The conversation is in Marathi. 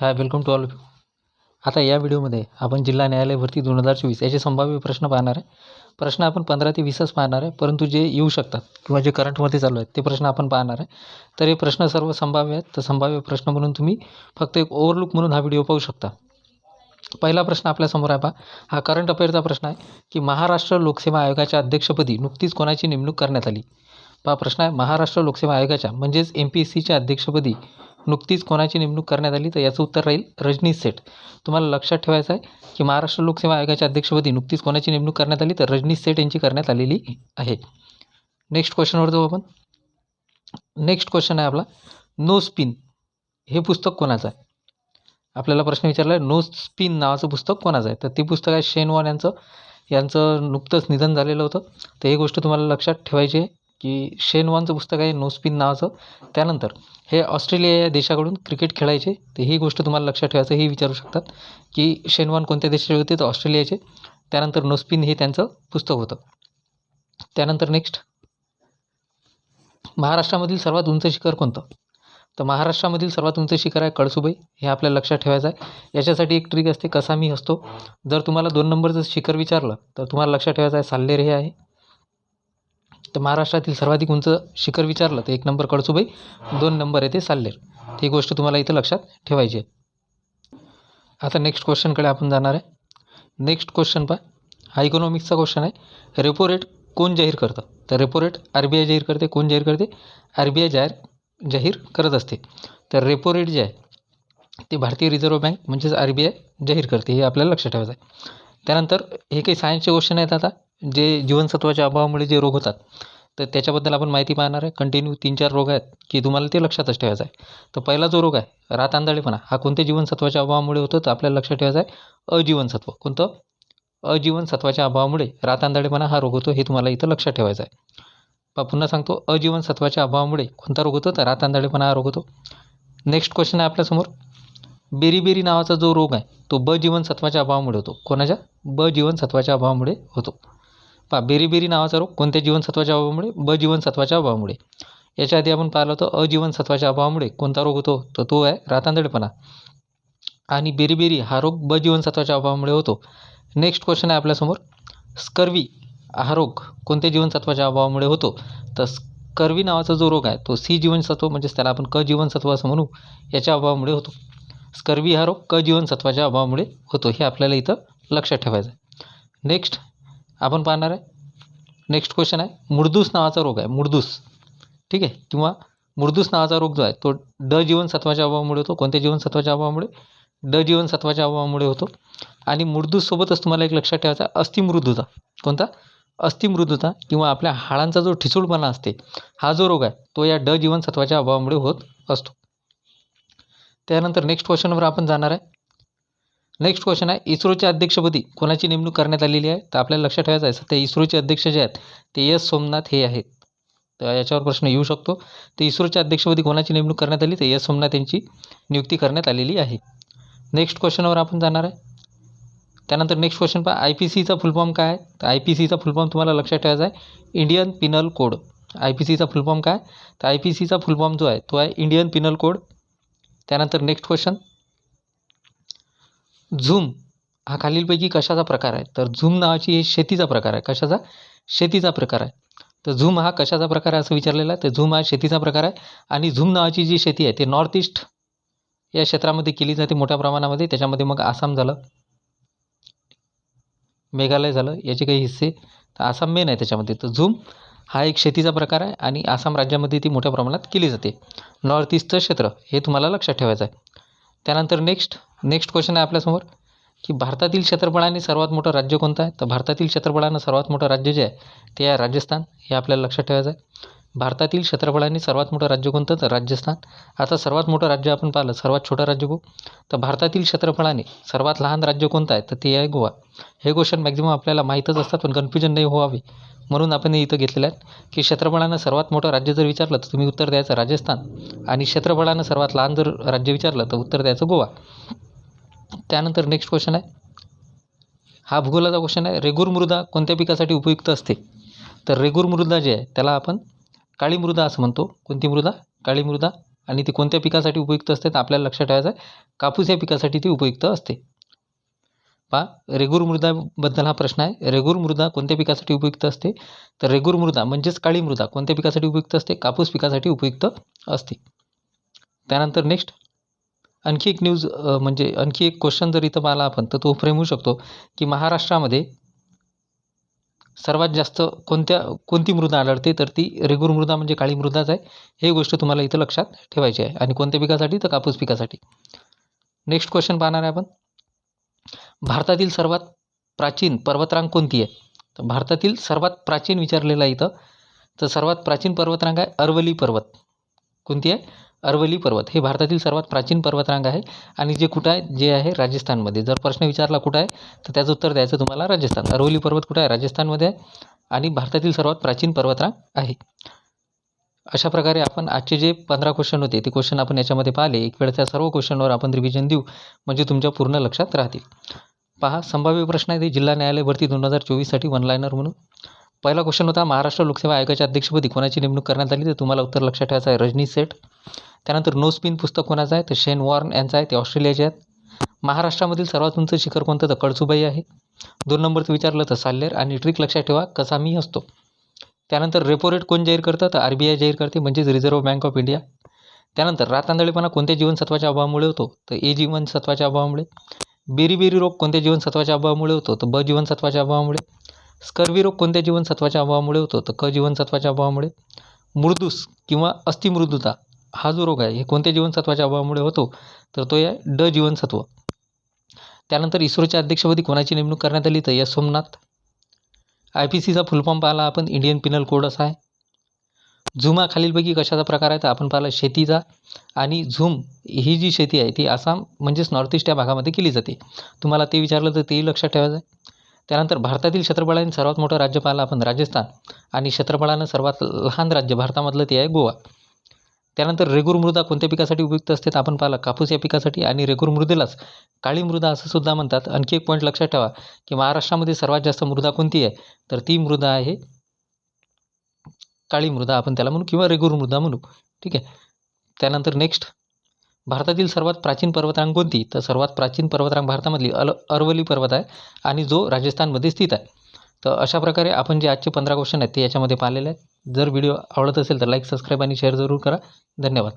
Hi welcome to all of you आता या व्हिडिओमध्ये आपण जिल्हा न्यायालय भरती दोन हजार चोवीस याचे संभाव्य प्रश्न पाहणार आहे. प्रश्न आपण पंधरा ते वीसच पाहणार आहे परंतु जे येऊ शकतात किंवा जे करंटमध्ये चालू आहेत ते प्रश्न आपण पाहणार आहे. तर हे प्रश्न सर्व संभाव्य आहेत. तर संभाव्य प्रश्न म्हणून तुम्ही फक्त एक ओव्हरलुक म्हणून हा व्हिडिओ पाहू शकता. पहिला प्रश्न आपल्यासमोर आहे पहा. हा करंट अफेअरचा प्रश्न आहे की महाराष्ट्र लोकसेवा आयोगाच्या अध्यक्षपदी नुकतीच कोणाची नेमणूक करण्यात आली? पहा प्रश्न आहे महाराष्ट्र लोकसेवा आयोगाच्या म्हणजेच एम पी एस सीच्या अध्यक्षपदी नुकतीच कोणाची नेमणूक करण्यात आली तर याचं उत्तर राहील रजनीश सेठ. तुम्हाला लक्षात ठेवायचं आहे की महाराष्ट्र लोकसेवा आयोगाच्या अध्यक्षपदी नुकतीच कोणाची नेमणूक करण्यात आली तर रजनीश सेठ यांची करण्यात आलेली आहे. नेक्स्ट क्वेश्चनवर जाऊ आपण. नेक्स्ट क्वेश्चन आहे आपला. नो स्पिन हे पुस्तक कोणाचं आहे? आपल्याला प्रश्न विचारला आहे नो स्पिन नावाचं पुस्तक कोणाचं आहे? तर ते पुस्तक आहे शेनवान यांचं. यांचं नुकतंच निधन झालेलं होतं. तर ही गोष्ट तुम्हाला लक्षात ठेवायची आहे. की शेन वॉनचं पुस्तक आहे नो स्पिन नावाचं. त्यानंतर हे ऑस्ट्रेलिया या देशाकडून क्रिकेट खेळायचे. तर ही गोष्ट तुम्हाला लक्षात ठेवायचं हे विचारू शकतात की शेन वॉन कोणत्या देशाचे होते? तर ऑस्ट्रेलियाचे. त्यानंतर नो स्पिन हे त्यांचं पुस्तक होतं. त्यानंतर नेक्स्ट महाराष्ट्रामधील सर्वात उंच शिखर कोणतं? तर महाराष्ट्रामधील सर्वात उंच शिखर आहे कळसुबाई. हे आपल्याला लक्षात ठेवायचं आहे. याच्यासाठी एक ट्रिक असते कसामी असतो. जर तुम्हाला दोन नंबरचं शिखर विचारलं तर तुम्हाला लक्षात ठेवायचं आहे साल्लेर हे आहे. तर महाराष्ट्रातील सर्वाधिक उंच शिखर विचारलं तर एक नंबर कळसुबाई दोन नंबर येते साल्लेर. ही गोष्ट तुम्हाला इथं लक्षात ठेवायची आहे. आता नेक्स्ट क्वेश्चनकडे आपण जाणार आहे. नेक्स्ट क्वेश्चन पहा. हा इकॉनॉमिक्सचा क्वेश्चन आहे. रेपो रेट कोण जाहीर करतं? तर repo rate R B I जाहीर करते. कोण जाहीर करते? आर बी आय जाहीर जाहीर करत असते. तर रेपो रेट जे आहे ते भारतीय रिझर्व्ह बँक म्हणजेच आर बी आय जाहीर करते. हे आपल्याला लक्षात ठेवायचं आहे. त्यानंतर हे काही सायन्सचे क्वेश्चन आहेत आता. जे जीवनसत्वाच्या अभावामुळे जे रोग होतात तर त्याच्याबद्दल आपण माहिती पाहणार आहे. कंटिन्यू तीन चार रोग आहेत की तुम्हाला ते लक्षातच ठेवायचं आहे. तर पहिला जो रोग आहे रातआंधळेपणा. हा कोणत्या जीवनसत्वाच्या अभावामुळे होतो? तर आपल्याला लक्षात ठेवायचं आहे अजीवनसत्व. कोणतं? अजीवनसत्वाच्या अभावामुळे रात आंधळेपणा हा रोग होतो हे तुम्हाला इथं लक्षात ठेवायचं आहे. पहा पुन्हा सांगतो अजीवनसत्वाच्या अभावामुळे कोणता रोग होतो? तर रातआंधळेपणा हा रोग होतो. नेक्स्ट क्वेश्चन आहे आपल्यासमोर. बेरीबेरी नावाचा जो रोग आहे तो ब जीवनसत्वाच्या अभावामुळे होतो. कोणाच्या? ब जीवनसत्वाच्या अभावामुळे होतो. पहा बेरीबेरी नावाचा रोग कोणत्या जीवनसत्वाच्या अभावामुळे? ब जीवनसत्वाच्या अभावामुळे. याच्या आधी आपण पाहिलं होतं अजीवनसत्वाच्या अभावामुळे कोणता रोग होतो? तर तो आहे रातांदळपणा. आणि बेरीबेरी हा रोग ब जीवनसत्वाच्या अभावामुळे होतो. नेक्स्ट क्वेश्चन आहे आपल्यासमोर. स्कर्वी हा रोग कोणत्या जीवनसत्वाच्या अभावामुळे होतो? तर स्कर्वी नावाचा जो रोग आहे तो सी जीवनसत्व म्हणजेच त्याला आपण क जीवनसत्व असं म्हणू याच्या अभावामुळे होतो. स्कर्वी हा रोग क जीवनसत्वाच्या अभावामुळे होतो हे आपल्याला इथं लक्षात ठेवायचं आहे नेक्स्ट आपण पाहणार आहे. नेक्स्ट क्वेश्चन आहे मुडदूस नावाचा रोग आहे मुडदूस. ठीक आहे? किंवा मुडदूस नावाचा रोग जो आहे तो ड जीवनसत्वाच्या अभावामुळे होतो. कोणत्या जीवनसत्वाच्या अभावामुळे? ड जीवनसत्वाच्या अभावामुळे होतो. आणि मुडदूससोबतच तुम्हाला एक लक्षात ठेवायचा आहे अस्थिमृदुता. कोणता? अस्थिमृदुता किंवा आपल्या हाडांचा जो ठिसूळपणा असते हा जो रोग आहे तो या ड जीवनसत्वाच्या अभावामुळे होत असतो. त्यानंतर नेक्स्ट क्वेश्चनवर आपण जाणार आहे. नेक्स्ट क्वेश्चन आहे इस्रोच्या अध्यक्षपदी कोणाची नेमणूक करण्यात आलेली आहे? तर आपल्याला लक्षात ठेवायचं आहे सध्या इस्रोचे अध्यक्ष जे आहेत ते एस सोमनाथ हे आहेत. तर याच्यावर प्रश्न येऊ शकतो. तर इस्रोच्या अध्यक्षपदी कोणाची नेमणूक करण्यात आली? तर एस सोमनाथ यांची नियुक्ती करण्यात आलेली आहे. नेक्स्ट क्वेश्चनवर आपण जाणार आहे. त्यानंतर नेक्स्ट क्वेश्चन पहा आय पी सीचा फुलफॉर्म काय आहे? तर आय पी सीचा फुलफॉर्म तुम्हाला लक्षात ठेवायचा आहे Indian penal code I P सीचा फुलफॉर्म काय? तर आय पी सीचा फुलफॉर्म जो आहे तो आहे इंडियन पिनल कोड त्यानंतर नेक्स्ट क्वेश्चन झूम हा खालीलपैकी कशाचा प्रकार आहे? तर झूम नावाची हे शेतीचा प्रकार आहे. कशाचा? शेतीचा प्रकार आहे. तर झूम हा कशाचा प्रकार आहे असं विचारलेलं आहे? तर झूम हा शेतीचा प्रकार आहे. आणि झूम नावाची जी शेती आहे ते नॉर्थ ईस्ट या क्षेत्रामध्ये केली जाते मोठ्या प्रमाणामध्ये. त्याच्यामध्ये मग आसाम झालं. मेघालय झालं. याचे काही हिस्से. तर आसाम मेन आहे त्याच्यामध्ये. तर झूम हा एक शेतीचा प्रकार आहे आणि आसाम राज्यामध्ये ती मोठ्या प्रमाणात केली जाते. नॉर्थ ईस्टचं क्षेत्र हे तुम्हाला लक्षात ठेवायचं आहे. त्यानंतर नेक्स्ट नेक्स्ट क्वेश्चन आहे आपल्यासमोर की भारतातील क्षेत्रफळाने सर्वात मोठं राज्य कोणतं आहे? तर भारतातील क्षेत्रफळानं सर्वात मोठं राज्य जे आहे ते आहे राजस्थान. हे आपल्याला लक्षात ठेवायचं आहे. भारतातील क्षेत्रफळाने सर्वात मोठं राज्य कोणतं? तर राजस्थान. आता सर्वात मोठं राज्य आपण पाहिलं सर्वात छोटं राज्य गो तर भारतातील क्षेत्रफळाने सर्वात लहान राज्य कोणतं आहे? तर ते आहे गोवा. हे क्वेश्चन मॅक्झिमम आपल्याला माहीतच असतात पण कन्फ्युजन नाही व्हावे. म्हणून आपण हे इथं घेतलेलं आहे की क्षेत्रफळानं सर्वात मोठं राज्य जर विचारलं तर तुम्ही उत्तर द्यायचं राजस्थान. आणि क्षेत्रफळानं सर्वात लहान जर राज्य विचारलं तर उत्तर द्यायचं गोवा. त्यानंतर नेक्स्ट क्वेश्चन आहे. हा भूगोलाचा क्वेश्चन आहे. रेगूर मृदा कोणत्या पिकासाठी उपयुक्त असते? तर रेगूर मृदा जे आहे त्याला आपण काळी मृदा असं म्हणतो. कोणती मृदा? काळी मृदा. आणि ती कोणत्या पिकासाठी उपयुक्त असते? तर आपल्याला लक्षात ठेवायचं आहे. कापूस या पिकासाठी ती उपयुक्त असते. पहा रेगूर मृदाबद्दल हा प्रश्न आहे. रेगूर मृदा कोणत्या पिकासाठी उपयुक्त असते? तर रेगूर मृदा म्हणजेच काळी मृदा कोणत्या पिकासाठी उपयुक्त असते? कापूस पिकासाठी उपयुक्त असते. त्यानंतर नेक्स्ट आणखी एक न्यूज म्हणजे आणखी एक क्वेश्चन जर इथं पाहिला आपण तर तो फ्रेम होऊ शकतो की महाराष्ट्रामध्ये सर्वात जास्त कोणत्या कोणती मृदा आढळते? तर ती रेगूर मृदा म्हणजे काळी मृदाच आहे. हे गोष्ट तुम्हाला इथं लक्षात ठेवायची आहे. आणि कोणत्या पिकासाठी? तर कापूस पिकासाठी. नेक्स्ट क्वेश्चन पाहणार आहे आपण. भारतातील सर्वात प्राचीन पर्वतरांग कोणती आहे? तर भारतातील सर्वात प्राचीन विचारलेलं आहे इथं. तर सर्वात प्राचीन पर्वतरांग आहे अरवली पर्वत. कोणती आहे? अरवली पर्वत हे भारतातील सर्वात प्राचीन पर्वतरांग आहे. आणि जे कुठं आहे? जे आहे राजस्थानमध्ये. जर प्रश्न विचारला कुठं आहे? तर त्याचं उत्तर द्यायचं तुम्हाला राजस्थान. अरवली पर्वत कुठं आहे? राजस्थानमध्ये आहे. आणि भारतातील सर्वात प्राचीन पर्वतरांग आहे. अशा प्रकारे आपण आजचे जे पंधरा क्वेश्चन होते ते क्वेश्चन आपण याच्यामध्ये पाहिले. एक वेळ त्या सर्व क्वेश्चनवर आपण रिव्हिजन देऊ म्हणजे तुमच्या पूर्ण लक्षात राहतील. पहा संभाव्य प्रश्न आहे ते जिल्हा न्यायालय भरती दोन हजार चोवीससाठी वन लायनर म्हणून. पहिला क्वेश्चन होता महाराष्ट्र लोकसेवा आयोगाच्या अध्यक्षपदी कोणाची नेमणूक करण्यात आली? तर तुम्हाला उत्तर लक्षात ठेवायचं आहे रजनी सेठ. त्यानंतर नो स्पिन पुस्तक कोणाचं आहे? तर शेन वॉर्न यांचं आहे ते ऑस्ट्रेलियाचे आहेत. महाराष्ट्रामधील सर्वात उंच शिखर कोणतं? तर कळसुबाई आहे. दोन नंबरचं विचारलं तर साल्लेर. आणि ट्रिक लक्षात ठेवा कसा मी असतो. त्यानंतर रेपो रेट कोण जाहीर करतं? तर आर बी आय जाहीर करते म्हणजेच रिझर्व्ह बँक ऑफ इंडिया त्यानंतर रातांदळीपणा कोणत्या जीवनसत्वाच्या अभावामुळे होतो? तर ए जीवनसत्वाच्या अभावामुळे. बेरीबेरी रोग कोणत्या जीवनसत्वाच्या अभावामुळे होतो? तर ब जीवनसत्वाच्या अभावामुळे. स्कर्वी रोग कोणत्या जीवनसत्वाच्या अभावामुळे होतो? तर क जीवनसत्वाच्या अभावामुळे मृदूस किंवा अस्थिमृदुता हा जो रोग आहे हे कोणत्या जीवनसत्वाच्या अभावामुळे होतो? तर तो आहे ड जीवनसत्व. त्यानंतर इस्रोच्या अध्यक्षपदी कोणाची नेमणूक करण्यात आली? तर या सोमनाथ. आय पी सीचा फुलफॉर्म पाहिला आपण इंडियन पिनल कोड असा आहे. झुमा खालीलपैकी कशाचा प्रकार आहे? तर आपण पाहिला शेतीचा. आणि झूम ही जी शेती आहे ती आसाम म्हणजेच नॉर्थ ईस्ट या भागामध्ये केली जाते. तुम्हाला ते विचारलं तर तेही लक्षात ठेवायचं आहे. त्यानंतर भारतातील क्षेत्रफळाने सर्वात मोठं राज्य पाहिलं आपण राजस्थान. आणि क्षेत्रफळानं सर्वात लहान राज्य भारतामधलं ते आहे गोवा. त्यानंतर रेगूर मृदा कोणत्या पिकासाठी उपयुक्त असते तर आपण पाहिलं कापूस या पिकासाठी. आणि रेगूर मृदेलाच काळी मृदा असं सुद्धा म्हणतात. आणखी एक पॉईंट लक्षात ठेवा की महाराष्ट्रामध्ये सर्वात जास्त मृदा कोणती आहे? तर ती मृदा आहे काळी मृदा आपण त्याला म्हणू किंवा रेगूर मृदा म्हणू. ठीक आहे? त्यानंतर नेक्स्ट भारतातील सर्वात प्राचीन पर्वतरांग कोणती? तर सर्वात प्राचीन पर्वतरांग भारतामधली अल अरवली पर्वत आहे आणि जो राजस्थानमध्ये स्थित आहे. तर अशा प्रकारे आपण जे आजचे पंधरा क्वेश्चन आहेत ते याच्यामध्ये पाहिलेले आहेत. जर व्हिडिओ आवडत असेल तर लाईक सबस्क्राईब आणि शेअर जरूर करा. धन्यवाद.